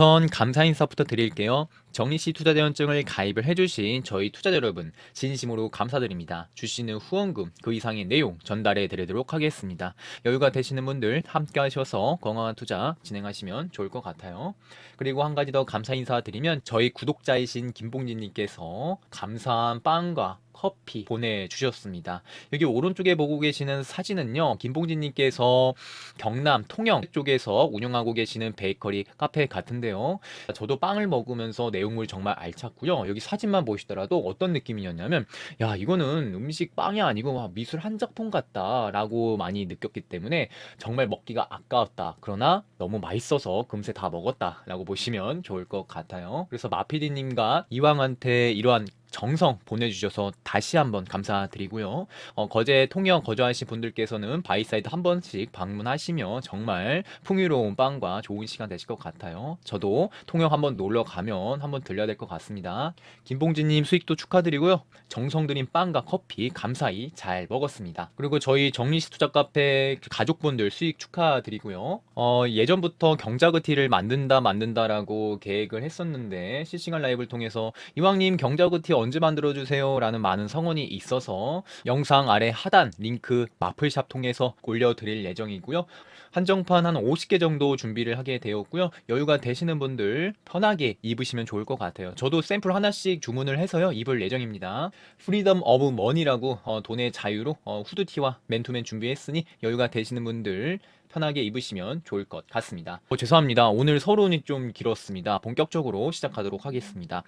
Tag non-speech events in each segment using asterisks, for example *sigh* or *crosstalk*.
우선 감사 인사부터 드릴게요. 정리시 투자대원증을 가입을 해주신 저희 투자자 여러분 진심으로 감사드립니다. 주시는 후원금 그 이상의 내용 전달해 드리도록 하겠습니다. 여유가 되시는 분들 함께 하셔서 건강한 투자 진행하시면 좋을 것 같아요. 그리고 한 가지 더 감사 인사 드리면 저희 구독자이신 김봉진님께서 감사한 빵과 커피 보내주셨습니다. 여기 오른쪽에 보고 계시는 사진은요, 김봉진님께서 경남 통영 쪽에서 운영하고 계시는 베이커리 카페 같은데요. 저도 빵을 먹으면서 내용물 정말 알찼고요. 여기 사진만 보시더라도 어떤 느낌이었냐면, 야, 이거는 음식 빵이 아니고 와, 미술 한 작품 같다라고 많이 느꼈기 때문에 정말 먹기가 아까웠다. 그러나 너무 맛있어서 금세 다 먹었다라고 보시면 좋을 것 같아요. 그래서 마피디님과 이왕한테 이러한 정성 보내주셔서 다시 한번 감사드리고요. 어, 거제 통영 거주하신 분들께서는 바이사이드 한 번씩 방문하시면 정말 풍요로운 빵과 좋은 시간 되실 것 같아요. 저도 통영 한번 놀러 가면 한번 들려야 될 것 같습니다. 김봉진님 수익도 축하드리고요. 정성 들인 빵과 커피 감사히 잘 먹었습니다. 그리고 저희 정리시 투자 카페 가족분들 수익 축하드리고요. 어, 예전부터 경자그티를 만든다 만든다라고 계획을 했었는데 실시간 라이브를 통해서 이왕님 경자그티 언제 만들어주세요 라는 많은 성원이 있어서 영상 아래 하단 링크 마플샵 통해서 올려드릴 예정이고요. 한정판 한 50개 정도 준비를 하게 되었고요. 여유가 되시는 분들 편하게 입으시면 좋을 것 같아요. 저도 샘플 하나씩 주문을 해서요. 입을 예정입니다. 프리덤 오브 머니라고 어, 돈의 자유로 어, 후드티와 맨투맨 준비했으니 여유가 되시는 분들 편하게 입으시면 좋을 것 같습니다. 어, 죄송합니다. 오늘 서론이 좀 길었습니다. 본격적으로 시작하도록 하겠습니다.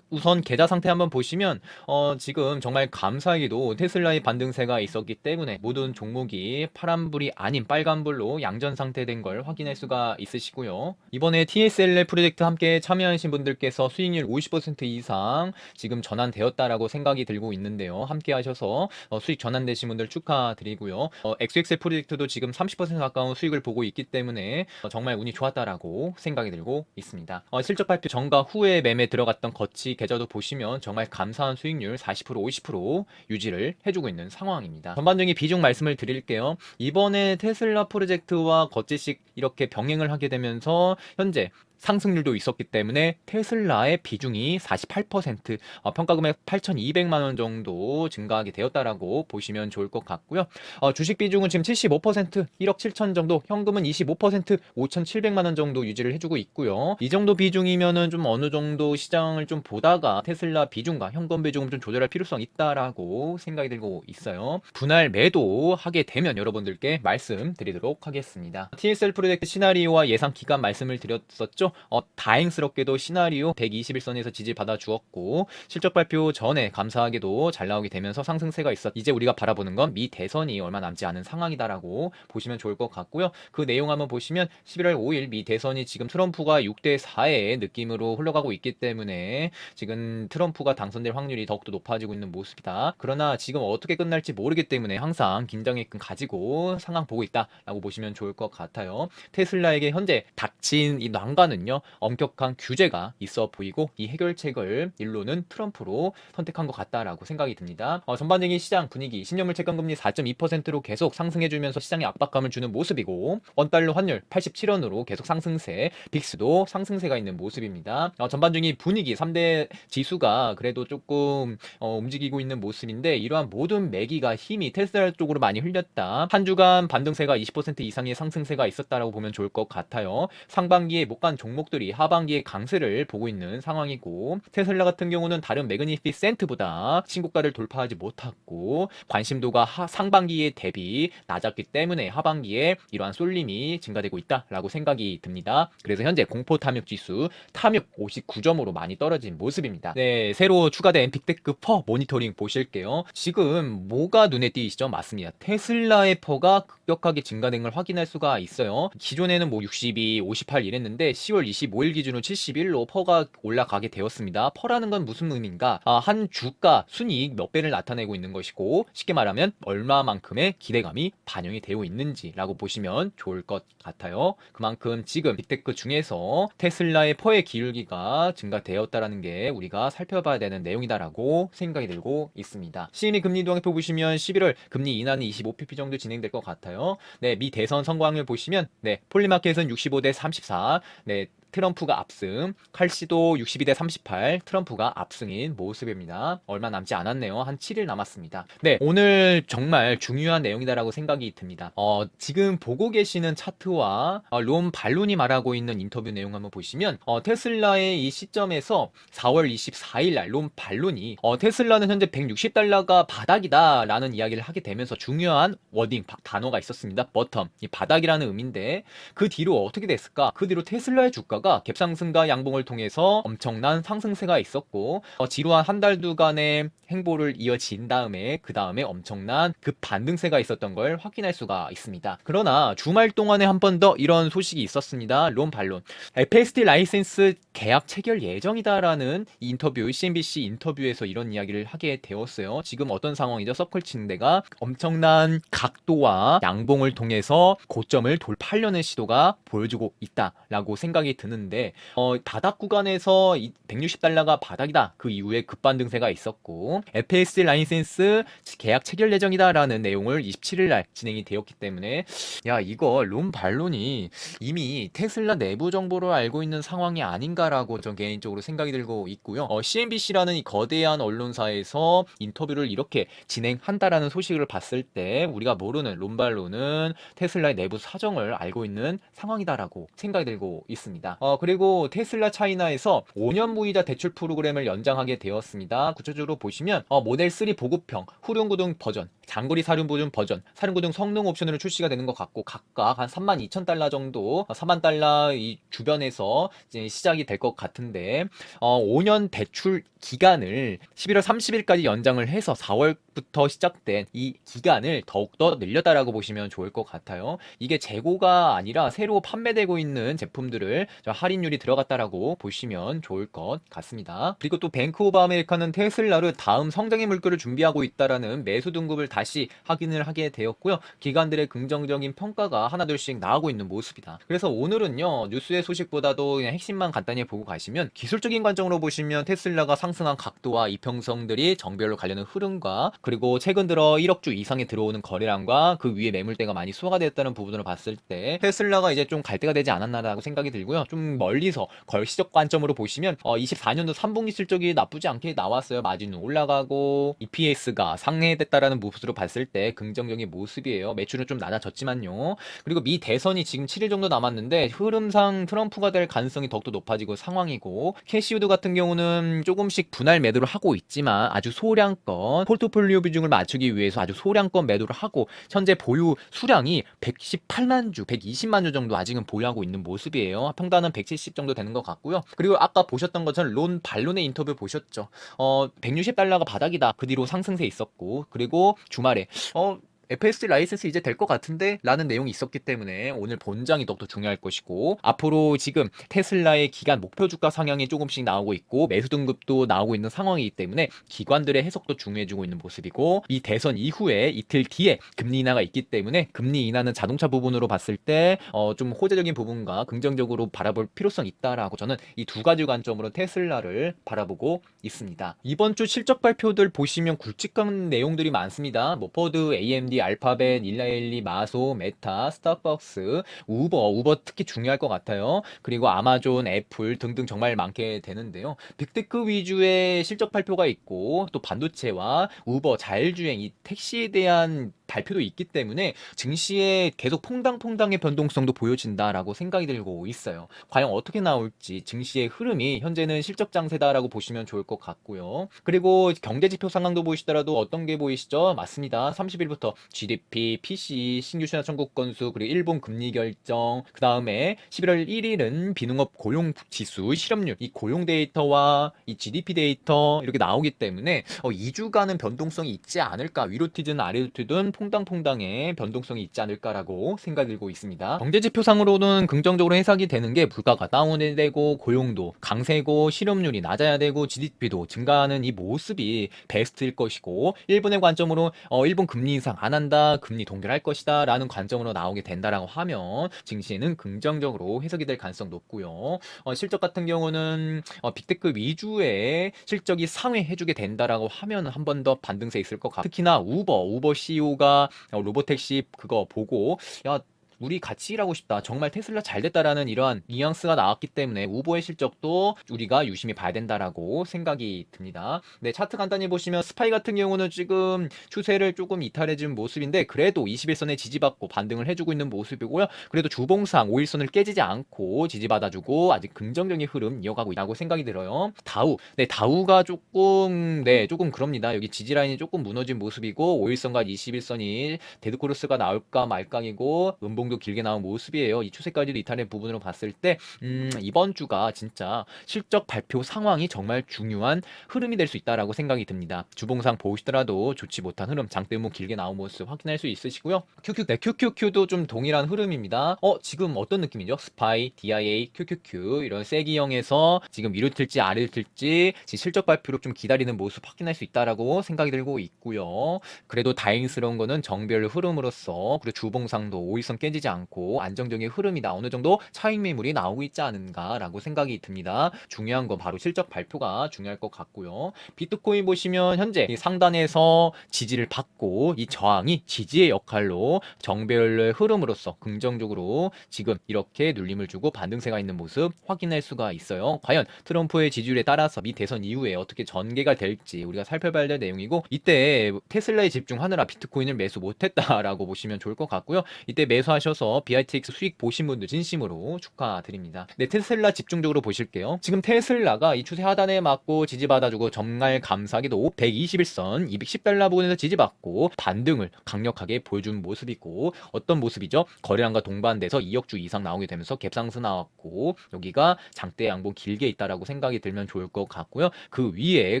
우선 계좌 상태 한번 보시면 어, 지금 정말 감사하게도 테슬라의 반등세가 있었기 때문에 모든 종목이 파란불이 아닌 빨간불로 양전 상태된 걸 확인할 수가 있으시고요. 이번에 TSLL 프로젝트 함께 참여하신 분들께서 수익률 50% 이상 지금 전환되었다라고 생각이 들고 있는데요. 함께 하셔서 어, 수익 전환되신 분들 축하드리고요. 어, XXL 프로젝트도 지금 30% 가까운 수익을 보고 있기 때문에 어, 정말 운이 좋았다라고 생각이 들고 있습니다. 어, 실적 발표 전과 후에 매매 들어갔던 거치 계좌도 보시면 정말 감사한 수익률 40% 50% 유지를 해주고 있는 상황입니다. 전반적인 비중 말씀을 드릴게요. 이번에 테슬라 프로젝트와 거치식 이렇게 병행을 하게 되면서 현재 상승률도 있었기 때문에 테슬라의 비중이 48% 어, 평가금액 8,200만 원 정도 증가하게 되었다라고 보시면 좋을 것 같고요. 어, 주식 비중은 지금 75% 1억 7천 정도, 현금은 25% 5,700만 원 정도 유지를 해주고 있고요. 이 정도 비중이면은 좀 어느 정도 시장을 좀 보다가 테슬라 비중과 현금 비중을 좀 조절할 필요성이 있다라고 생각이 들고 있어요. 분할 매도 하게 되면 여러분들께 말씀드리도록 하겠습니다. TSL 프로젝트 시나리오와 예상 기간 말씀을 드렸었죠. 어, 다행스럽게도 시나리오 121선에서 지지 받아 주었고 실적 발표 전에 감사하게도 잘 나오게 되면서 상승세가 있었. 이제 우리가 바라보는 건 미 대선이 얼마 남지 않은 상황이다라고 보시면 좋을 것 같고요. 그 내용 한번 보시면 11월 5일 미 대선이 지금 트럼프가 6대 4의 느낌으로 흘러가고 있기 때문에 지금 트럼프가 당선될 확률이 더욱더 높아지고 있는 모습이다. 그러나 지금 어떻게 끝날지 모르기 때문에 항상 긴장의 끈 가지고 상황 보고 있다라고 보시면 좋을 것 같아요. 테슬라에게 현재 닥친 이 난관 은요 엄격한 규제가 있어 보이고 이 해결책을 일로는 트럼프로 선택한 것 같다라고 생각이 듭니다. 어, 전반적인 시장 분위기 신용물 채권금리 4.2%로 계속 상승해주면서 시장에 압박감을 주는 모습이고 원달러 환율 87원으로 계속 상승세 빅스도 상승세가 있는 모습입니다. 어, 전반적인 분위기 3대 지수가 그래도 조금 어, 움직이고 있는 모습인데 이러한 모든 매기가 힘이 테슬라 쪽으로 많이 흘렸다. 한 주간 반등세가 20% 이상의 상승세가 있었다라고 보면 좋을 것 같아요. 상반기에 못간 종목들이 하반기에 강세를 보고 있는 상황이고 테슬라 같은 경우는 다른 매그니피센트보다 신고가를 돌파하지 못했고 관심도가 하, 상반기에 대비 낮았기 때문에 하반기에 이러한 쏠림이 증가되고 있다라고 생각이 듭니다. 그래서 현재 공포 탐욕 지수 탐욕 59점으로 많이 떨어진 모습입니다. 네, 새로 추가된 빅테크 퍼 모니터링 보실게요. 지금 뭐가 눈에 띄시죠? 맞습니다. 테슬라의 퍼가 급격하게 증가된 걸 확인할 수가 있어요. 기존에는 뭐 62, 58 이랬는데 10월 25일 기준으로 71로 퍼가 올라가게 되었습니다. 퍼라는 건 무슨 의미인가? 아, 한 주가 순이익 몇 배를 나타내고 있는 것이고 쉽게 말하면 얼마만큼의 기대감이 반영이 되어 있는지라고 보시면 좋을 것 같아요. 그만큼 지금 빅테크 중에서 테슬라의 퍼의 기울기가 증가되었다라는 게 우리가 살펴봐야 되는 내용이다라고 생각이 들고 있습니다. 시인이 금리 동향표 보시면 11월 금리 인하는 25pp 정도 진행될 것 같아요. 네, 미 대선 선거 확률 보시면 네, 폴리마켓은 65대 34, 네, 트럼프가 압승, 칼시도 62대 38, 트럼프가 압승인 모습입니다. 얼마 남지 않았네요. 한 7일 남았습니다. 네, 오늘 정말 중요한 내용이다라고 생각이 듭니다. 어, 지금 보고 계시는 차트와 어, 롬 발론이 말하고 있는 인터뷰 내용 한번 보시면 어, 테슬라의 이 시점에서 4월 24일 날 롬 발론이 어, 테슬라는 현재 160달러가 바닥이다라는 이야기를 하게 되면서 중요한 워딩 바- 단어가 있었습니다. 버텀 이 바닥이라는 의미인데 그 뒤로 어떻게 됐을까? 그 뒤로 테슬라의 주가가 갭상승과 양봉을 통해서 엄청난 상승세가 있었고 어, 지루한 한 달 두간의 행보를 이어진 다음에 그 다음에 엄청난 급 반등세가 있었던 걸 확인할 수가 있습니다. 그러나 주말 동안에 한 번 더 이런 소식이 있었습니다. 롬 반론. FSD 라이센스 계약 체결 예정이다라는 이 인터뷰, CNBC 인터뷰에서 이런 이야기를 하게 되었어요. 지금 어떤 상황이죠? 서클친데가 엄청난 각도와 양봉을 통해서 고점을 돌파하려는 시도가 보여주고 있다라고 생각이 드는 데 어, 바닥 구간에서 160달러가 바닥이다. 그 이후에 급반등세가 있었고 FSD 라이센스 계약 체결 예정이다라는 내용을 27일 날 진행이 되었기 때문에 야 이거 롬 반론이 이미 테슬라 내부 정보를 알고 있는 상황이 아닌가라고 전 개인적으로 생각이 들고 있고요. 어, CNBC라는 이 거대한 언론사에서 인터뷰를 이렇게 진행한다라는 소식을 봤을 때 우리가 모르는 롬 반론은 테슬라의 내부 사정을 알고 있는 상황이다라고 생각이 들고 있습니다. 어, 그리고 테슬라 차이나에서 5년 무이자 대출 프로그램을 연장하게 되었습니다. 구체적으로 보시면 어, 모델 3 보급형 후륜구동 버전, 장거리 사륜보증 버전, 사륜구동 성능 옵션으로 출시가 되는 것 같고 각각 한 3만 2천 달러 정도, 어, 4만 달러 이 주변에서 시작이 될 것 같은데 어, 5년 대출 기간을 11월 30일까지 연장을 해서 4월 부터 시작된 이 기간을 더욱더 늘렸다라고 보시면 좋을 것 같아요. 이게 재고가 아니라 새로 판매되고 있는 제품들을 저 할인율이 들어갔다라고 보시면 좋을 것 같습니다. 그리고 또 뱅크 오브 아메리카는 테슬라를 다음 성장의 물결을 준비하고 있다라는 매수 등급을 다시 확인을 하게 되었고요. 기관들의 긍정적인 평가가 하나둘씩 나오고 있는 모습이다. 그래서 오늘은요 뉴스의 소식보다도 그냥 핵심만 간단히 보고 가시면 기술적인 관점으로 보시면 테슬라가 상승한 각도와 이평성들이 정별로 관련된 흐름과 그리고 최근 들어 1억 주 이상에 들어오는 거래량과 그 위에 매물대가 많이 수화가 되었다는 부분으로 봤을 때 테슬라가 이제 좀 갈 때가 되지 않았나라고 생각이 들고요. 좀 멀리서 걸시적 관점으로 보시면 어, 24년도 3분기 실적이 나쁘지 않게 나왔어요. 마진은 올라가고 EPS가 상회됐다라는 모습으로 봤을 때 긍정적인 모습이에요. 매출은 좀 낮아졌지만요. 그리고 미 대선이 지금 7일 정도 남았는데 흐름상 트럼프가 될 가능성이 더욱더 높아지고 상황이고 캐시우드 같은 경우는 조금씩 분할 매도를 하고 있지만 아주 소량권 포트폴리오 비중을 맞추기 위해서 아주 소량권 매도를 하고 현재 보유 수량이 118만 주, 120만 주 정도 아직은 보유하고 있는 모습이에요. 평단은 170 정도 되는 것 같고요. 그리고 아까 보셨던 것처럼 론 발론의 인터뷰 보셨죠. 어, 160달러가 바닥이다. 그 뒤로 상승세 있었고 그리고 주말에 어 FSD 라이센스 이제 될 것 같은데 라는 내용이 있었기 때문에 오늘 본장이 더욱더 중요할 것이고 앞으로 지금 테슬라의 기간 목표 주가 상향이 조금씩 나오고 있고 매수 등급도 나오고 있는 상황이기 때문에 기관들의 해석도 중요해지고 있는 모습이고 이 대선 이후에 이틀 뒤에 금리 인하가 있기 때문에 금리 인하는 자동차 부분으로 봤을 때어좀 호재적인 부분과 긍정적으로 바라볼 필요성이 있다라고 저는 이 두 가지 관점으로 테슬라를 바라보고 있습니다. 이번 주 실적 발표들 보시면 굵직한 내용들이 많습니다. 뭐 포드, AMD, 알파벳, 일라엘리, 마소, 메타, 스타벅스, 우버, 우버 특히 중요할 것 같아요. 그리고 아마존, 애플 등등 정말 많게 되는데요. 빅테크 위주의 실적 발표가 있고 또 반도체와 우버, 자율주행, 이 택시에 대한 발표도 있기 때문에 증시에 계속 퐁당퐁당의 변동성도 보여진다라고 생각이 들고 있어요. 과연 어떻게 나올지 증시의 흐름이 현재는 실적 장세다라고 보시면 좋을 것 같고요. 그리고 경제 지표 상황도 보시더라도 어떤 게 보이시죠? 맞습니다. 30일부터 GDP, PC, 신규 시장 청구 건수, 그리고 일본 금리 결정, 그 다음에 11월 1일은 비농업 고용 지수, 실업률, 이 고용 데이터와 이 GDP 데이터 이렇게 나오기 때문에 어, 2주간은 변동성이 있지 않을까 위로 튀든 아래로 튀든 퐁당퐁당의 변동성이 있지 않을까라고 생각이 들고 있습니다. 경제 지표상으로는 긍정적으로 해석이 되는 게 물가가 다운되고 고용도 강세고 실업률이 낮아야 되고 GDP도 증가하는 이 모습이 베스트일 것이고 일본의 관점으로 어, 일본 금리 인상 안 한다, 금리 동결할 것이다 라는 관점으로 나오게 된다라고 하면 증시에는 긍정적으로 해석이 될 가능성 높고요. 어, 실적 같은 경우는 어, 빅테크 위주의 실적이 상회해주게 된다라고 하면 한 번 더 반등세 있을 것 같고 특히나 우버, 우버 CEO가 로보택시 그거 보고 야 우리 같이 일하고 싶다. 정말 테슬라 잘 됐다라는 이러한 뉘앙스가 나왔기 때문에 우보의 실적도 우리가 유심히 봐야 된다라고 생각이 듭니다. 네, 차트 간단히 보시면 스파이 같은 경우는 지금 추세를 조금 이탈해준 모습인데 그래도 21선에 지지받고 반등을 해주고 있는 모습이고요. 그래도 주봉상 5일선을 깨지지 않고 지지받아주고 아직 긍정적인 흐름 이어가고 있다고 생각이 들어요. 다우, 네, 다우가 조금, 네, 조금 그럽니다. 여기 지지 라인이 조금 무너진 모습이고 5일선과 21선이 데드코르스가 나올까 말까이고 음봉 도 길게 나온 모습이에요. 이 추세까지도 이탈의 부분으로 봤을 때 음, 이번 주가 진짜 실적 발표 상황이 정말 중요한 흐름이 될 수 있다라고 생각이 듭니다. 주봉상 보시더라도 좋지 못한 흐름, 장대모 길게 나온 모습 확인할 수 있으시고요. QQ, 네, QQQ도 좀 동일한 흐름입니다. 어, 지금 어떤 느낌이죠? 스파이, DIA, QQQ 이런 세기형에서 지금 위로 틀지 아래로 틀지 실적 발표로 좀 기다리는 모습 확인할 수 있다라고 생각이 들고 있고요. 그래도 다행스러운 거는 정별 흐름으로서 그리고 주봉상도 5일선 깨지 지 않고 안정적인 흐름이다. 어느 정도 차익 매물이 나오고 있지 않은가라고 생각이 듭니다. 중요한 건 바로 실적 발표가 중요할 것 같고요. 비트코인 보시면 현재 이 상단에서 지지를 받고 이 저항이 지지의 역할로 정별의 흐름으로서 긍정적으로 지금 이렇게 눌림을 주고 반등세가 있는 모습 확인할 수가 있어요. 과연 트럼프의 지지율에 따라서 미 대선 이후에 어떻게 전개가 될지 우리가 살펴봐야 될 내용이고 이때 테슬라에 집중하느라 비트코인을 매수 못했다라고 보시면 좋을 것 같고요. 이때 매수하 셔서 BITX 수익 보신 분들 진심으로 축하드립니다. 네, 테슬라 집중적으로 보실게요. 지금 테슬라가 이 추세 하단에 맞고 지지받아주고 정말 감사하게도 121선 210달러 부근에서 지지받고 반등을 강력하게 보여준 모습이고 어떤 모습이죠? 거래량과 동반돼서 2억 주 이상 나오게 되면서 갭상승 나왔고 여기가 장대 양봉 길게 있다라고 생각이 들면 좋을 것 같고요. 그 위에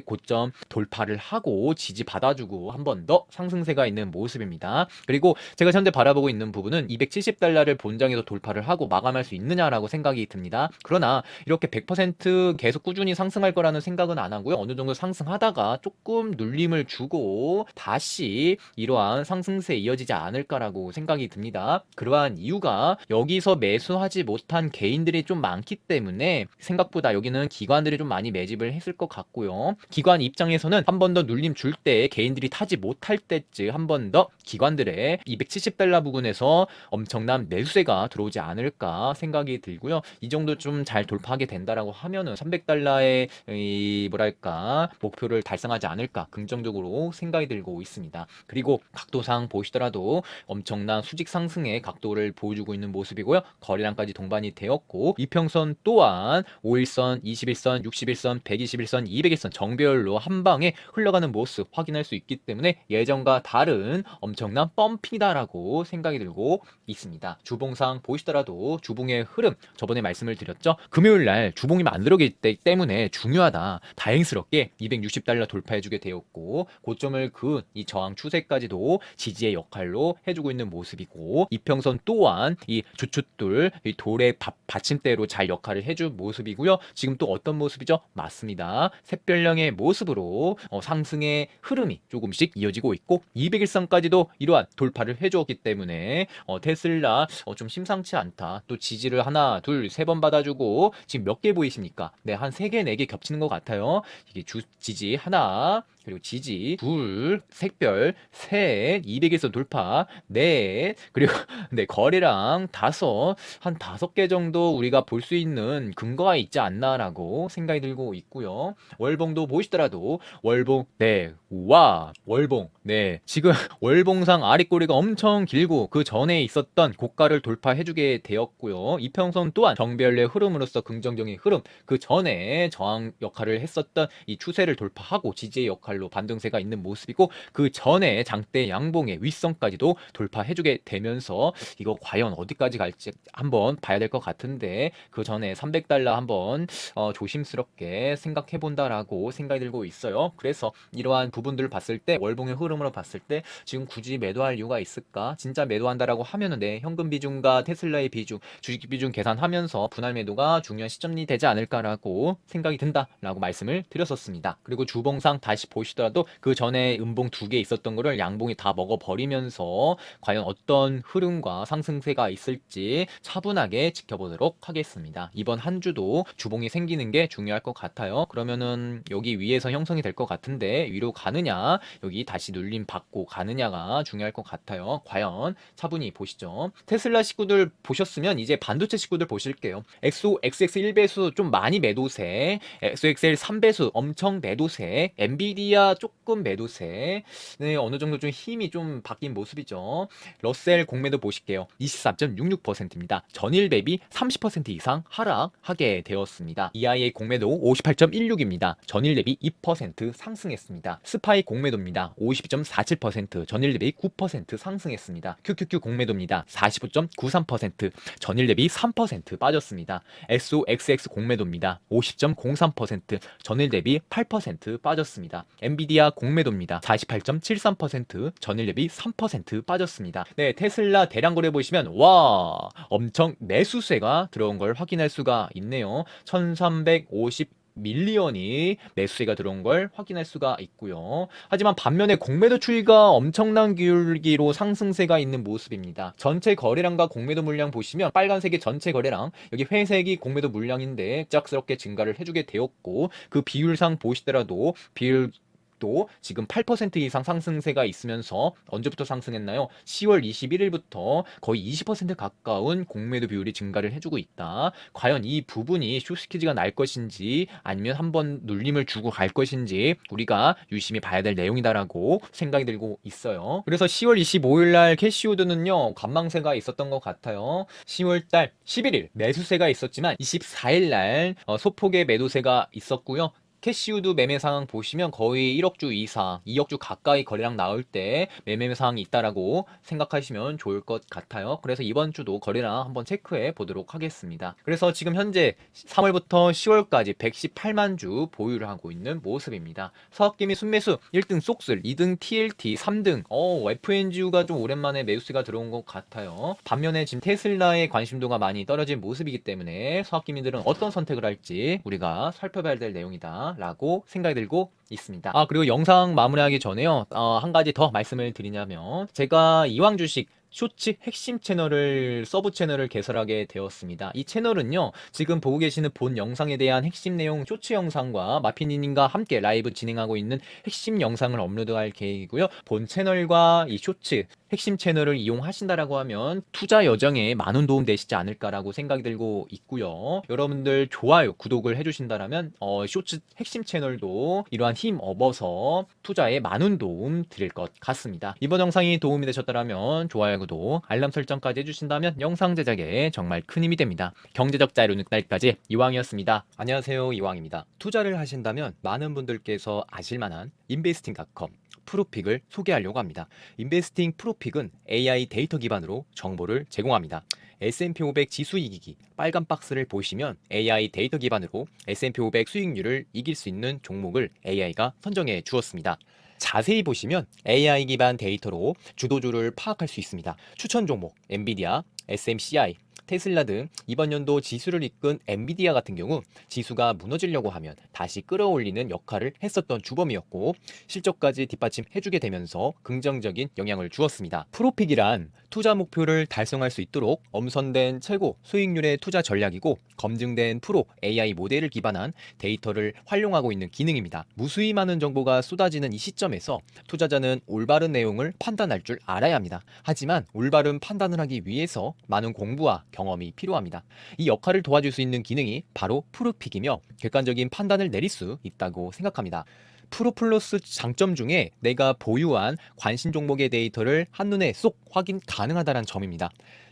고점 돌파를 하고 지지받아주고 한 번 더 상승세가 있는 모습입니다. 그리고 제가 현재 바라보고 있는 부분은 270 달러를 본장에서 돌파를 하고 마감할 수 있느냐라고 생각이 듭니다. 그러나 이렇게 100% 계속 꾸준히 상승할 거라는 생각은 안 하고요. 어느 정도 상승하다가 조금 눌림을 주고 다시 이러한 상승세에 이어지지 않을까라고 생각이 듭니다. 그러한 이유가 여기서 매수하지 못한 개인들이 좀 많기 때문에 생각보다 여기는 기관들이 좀 많이 매집을 했을 것 같고요. 기관 입장에서는 한 번 더 눌림 줄 때 개인들이 타지 못할 때쯤 한 번 더 기관들의 270달러 부근에서 엄 청난 매수세가 들어오지 않을까 생각이 들고요. 이 정도 좀 잘 돌파하게 된다라고 하면은 300달러의 이 뭐랄까 목표를 달성하지 않을까 긍정적으로 생각이 들고 있습니다. 그리고 각도상 보시더라도 엄청난 수직 상승의 각도를 보여주고 있는 모습이고요. 거래량까지 동반이 되었고 이평선 또한 5일선, 21선, 61선, 121선, 200일선 정별로 한 방에 흘러가는 모습 확인할 수 있기 때문에 예전과 다른 엄청난 펌핑이다라고 생각이 들고 있습니다. 주봉상 보시더라도 주봉의 흐름 저번에 말씀을 드렸죠. 금요일 날 주봉이 만들어지기 때문에 중요하다. 다행스럽게 260달러 돌파해주게 되었고 고점을 그은 이 저항 추세까지도 지지의 역할로 해주고 있는 모습이고 이평선 또한 이 주춧돌 이 돌의 바, 받침대로 잘 역할을 해준 모습이고요. 지금 또 어떤 모습이죠? 맞습니다. 샛별령의 모습으로 어, 상승의 흐름이 조금씩 이어지고 있고 200일선까지도 이러한 돌파를 해주었기 때문에 어, 테슬 라 어, 좀 심상치 않다. 또 지지를 하나, 둘, 세 번 받아주고 지금 몇 개 보이십니까? 네, 한 세 개, 네 개 겹치는 것 같아요. 이게 주 지지 하나, 그리고 지지 둘, 색별 셋, 200에서 돌파 넷, 그리고 *laughs* 네 거래량 다섯, 한 다섯 개 정도 우리가 볼 수 있는 근거가 있지 않나라고 생각이 들고 있고요. 월봉도 보시더라도 월봉 네, 우와 월봉 네 지금 *laughs* 월봉상 아랫꼬리가 엄청 길고 그 전에 있었 던 고가를 돌파해주게 되었고요. 이평선 또한 정별의 흐름으로서 긍정적인 흐름 그 전에 저항 역할을 했었던 이 추세를 돌파하고 지지의 역할로 반등세가 있는 모습이고 그 전에 장대 양봉의 윗선까지도 돌파해주게 되면서 이거 과연 어디까지 갈지 한번 봐야 될 것 같은데 그 전에 300달러 한번 어, 조심스럽게 생각해 본다라고 생각이 들고 있어요. 그래서 이러한 부분들을 봤을 때 월봉의 흐름으로 봤을 때 지금 굳이 매도할 이유가 있을까? 진짜 매도한다라고 하면은 내 현금 비중과 테슬라의 비중, 주식 비중 계산하면서 분할 매도가 중요한 시점이 되지 않을까라고 생각이 든다라고 말씀을 드렸었습니다. 그리고 주봉상 다시 보시더라도 그 전에 음봉 두 개 있었던 거를 양봉이 다 먹어버리면서 과연 어떤 흐름과 상승세가 있을지 차분하게 지켜보도록 하겠습니다. 이번 한 주도 주봉이 생기는 게 중요할 것 같아요. 그러면은 여기 위에서 형성이 될 것 같은데 위로 가느냐 여기 다시 눌림 받고 가느냐가 중요할 것 같아요. 과연 차분히 보시죠. 모습이죠. 테슬라 식구들 보셨으면 이제 반도체 식구들 보실게요. 엑소 XX 1배수 좀 많이 매도세, XXL 3배수 엄청 매도세, 엔비디아 조금 매도세, 네, 어느 정도 좀 힘이 좀 바뀐 모습이죠. 러셀 공매도 보실게요. 23.66%입니다. 전일 대비 30% 이상 하락하게 되었습니다. EIA 공매도 58.16입니다. 전일 대비 2% 상승했습니다. 스파이 공매도입니다. 52.47% 전일 대비 9% 상승했습니다. QQQ 공매도입니다. 45.93% 전일 대비 3% 빠졌습니다. SOXX 공매도입니다. 50.03% 전일 대비 8% 빠졌습니다. 엔비디아 공매도입니다. 48.73% 전일 대비 3% 빠졌습니다. 네, 테슬라 대량 거래 보시면 와 엄청 매수세가 들어온 걸 확인할 수가 있네요. 1350 밀리언이 매수세가 들어온 걸 확인할 수가 있고요. 하지만 반면에 공매도 추이가 엄청난 기울기로 상승세가 있는 모습입니다. 전체 거래량과 공매도 물량 보시면 빨간색이 전체 거래량, 여기 회색이 공매도 물량인데 짝스럽게 증가를 해주게 되었고 그 비율상 보시더라도 비율 도 지금 8% 이상 상승세가 있으면서 언제부터 상승했나요? 10월 21일부터 거의 20% 가까운 공매도 비율이 증가를 해주고 있다. 과연 이 부분이 쇼스키즈가 날 것인지 아니면 한번 눌림을 주고 갈 것인지 우리가 유심히 봐야 될 내용이다라고 생각이 들고 있어요. 그래서 10월 25일 날 캐시우드는요 관망세가 있었던 것 같아요. 10월 달 11일 매수세가 있었지만 24일 날 어, 소폭의 매도세가 있었고요. 캐시우드 매매 상황 보시면 거의 1억 주 이상, 2억 주 가까이 거래량 나올 때 매매 상황이 있다라고 생각하시면 좋을 것 같아요. 그래서 이번 주도 거래량 한번 체크해 보도록 하겠습니다. 그래서 지금 현재 3월부터 10월까지 118만 주 보유를 하고 있는 모습입니다. 서학기미 순매수 1등 속슬, 2등 TLT, 3등 어, FNGU가 좀 오랜만에 매수가 들어온 것 같아요. 반면에 지금 테슬라의 관심도가 많이 떨어진 모습이기 때문에 서학기민들은 어떤 선택을 할지 우리가 살펴봐야 될 내용이다. 라고 생각이 들고 있습니다. 아, 그리고 영상 마무리하기 전에요. 어, 한 가지 더 말씀을 드리냐면, 제가 이왕 주식 쇼츠 핵심 채널을 서브 채널을 개설하게 되었습니다. 이 채널은요 지금 보고 계시는 본 영상에 대한 핵심 내용 쇼츠 영상과 마피니님과 함께 라이브 진행하고 있는 핵심 영상을 업로드할 계획이고요. 본 채널과 이 쇼츠 핵심 채널을 이용하신다라고 하면 투자 여정에 많은 도움 되시지 않을까라고 생각이 들고 있고요. 여러분들 좋아요, 구독을 해주신다라면 어, 쇼츠 핵심 채널도 이러한 힘 얻어서 투자에 많은 도움 드릴 것 같습니다. 이번 영상이 도움이 되셨다면 좋아요, 구독, 알람 설정까지 해주신다면 영상 제작에 정말 큰 힘이 됩니다. 경제적 자유 늑날까지 이왕이었습니다. 안녕하세요, 이왕입니다. 투자를 하신다면 많은 분들께서 아실만한 인베스팅닷컴 프로픽을 소개하려고 합니다. 인베스팅 프로픽은 AI 데이터 기반으로 정보를 제공합니다. S&P 500 지수 이기기 빨간 박스를 보시면 AI 데이터 기반으로 S&P 500 수익률을 이길 수 있는 종목을 AI가 선정해 주었습니다. 자세히 보시면 AI 기반 데이터로 주도주를 파악할 수 있습니다. 추천 종목 엔비디아, SMCI, 테슬라 등 이번 연도 지수를 이끈 엔비디아 같은 경우 지수가 무너지려고 하면 다시 끌어올리는 역할을 했었던 주범이었고 실적까지 뒷받침해주게 되면서 긍정적인 영향을 주었습니다. 프로픽이란 투자 목표를 달성할 수 있도록 엄선된 최고 수익률의 투자 전략이고 검증된 프로 AI 모델을 기반한 데이터를 활용하고 있는 기능입니다. 무수히 많은 정보가 쏟아지는 이 시점에서 투자자는 올바른 내용을 판단할 줄 알아야 합니다. 하지만 올바른 판단을 하기 위해서 많은 공부와 경험이 필요합니다. 이 역할을 도와줄 수 있는 기능이 바로 프로픽이며 객관적인 판단을 내릴 수 있다고 생각합니다. 프로플러스 장점 중에 내가 보유한 관심 종목의 데이터를 한눈에 쏙 확인 가능하다는 점입니다.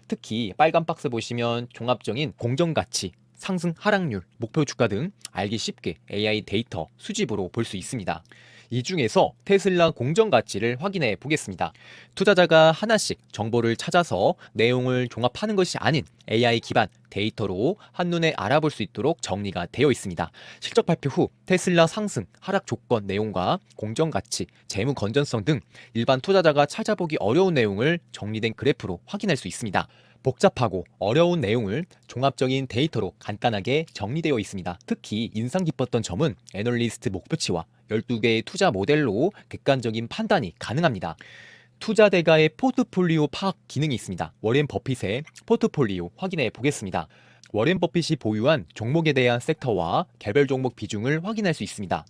특히 빨간 박스 보시면 종합적인 공정가치, 상승 하락률, 목표 주가 등 알기 쉽게 AI 데이터 수집으로 볼 수 있습니다. 이 중에서 테슬라 공정 가치를 확인해 보겠습니다. 투자자가 하나씩 정보를 찾아서 내용을 종합하는 것이 아닌 AI 기반 데이터로 한눈에 알아볼 수 있도록 정리가 되어 있습니다. 실적 발표 후 테슬라 상승, 하락 조건 내용과 공정 가치, 재무 건전성 등 일반 투자자가 찾아보기 어려운 내용을 정리된 그래프로 확인할 수 있습니다. 복잡하고 어려운 내용을 종합적인 데이터로 간단하게 정리되어 있습니다. 특히 인상 깊었던 점은 애널리스트 목표치와 12개의 투자 모델로 객관적인 판단이 가능합니다. 투자 대가의 포트폴리오 파악 기능이 있습니다. 워렌 버핏의 포트폴리오 확인해 보겠습니다. 워렌 버핏이 보유한 종목에 대한 섹터와 개별 종목 비중을 확인할 수 있습니다.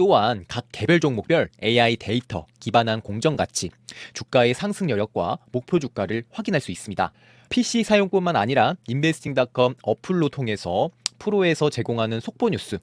또한 각 개별 종목별 AI 데이터 기반한 공정 가치, 주가의 상승 여력과 목표 주가를 확인할 수 있습니다. PC 사용뿐만 아니라 인베스팅닷컴 어플로 통해서 프로에서 제공하는 속보 뉴스,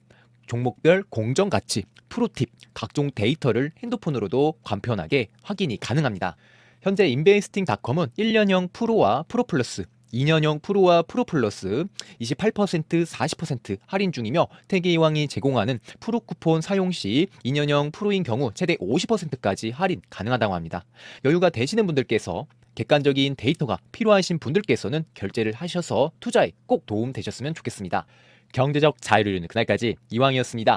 종목별 공정 가치, 프로팁, 각종 데이터를 핸드폰으로도 간편하게 확인이 가능합니다. 현재 인베스팅닷컴은 1년형 프로와 프로 플러스, 2년형 프로와 프로 플러스 28% 40% 할인 중이며 태계이왕이 제공하는 프로 쿠폰 사용 시 2년형 프로인 경우 최대 50%까지 할인 가능하다고 합니다. 여유가 되시는 분들께서 객관적인 데이터가 필요하신 분들께서는 결제를 하셔서 투자에 꼭 도움 되셨으면 좋겠습니다. 경제적 자유를 이루는 그날까지 이왕이었습니다.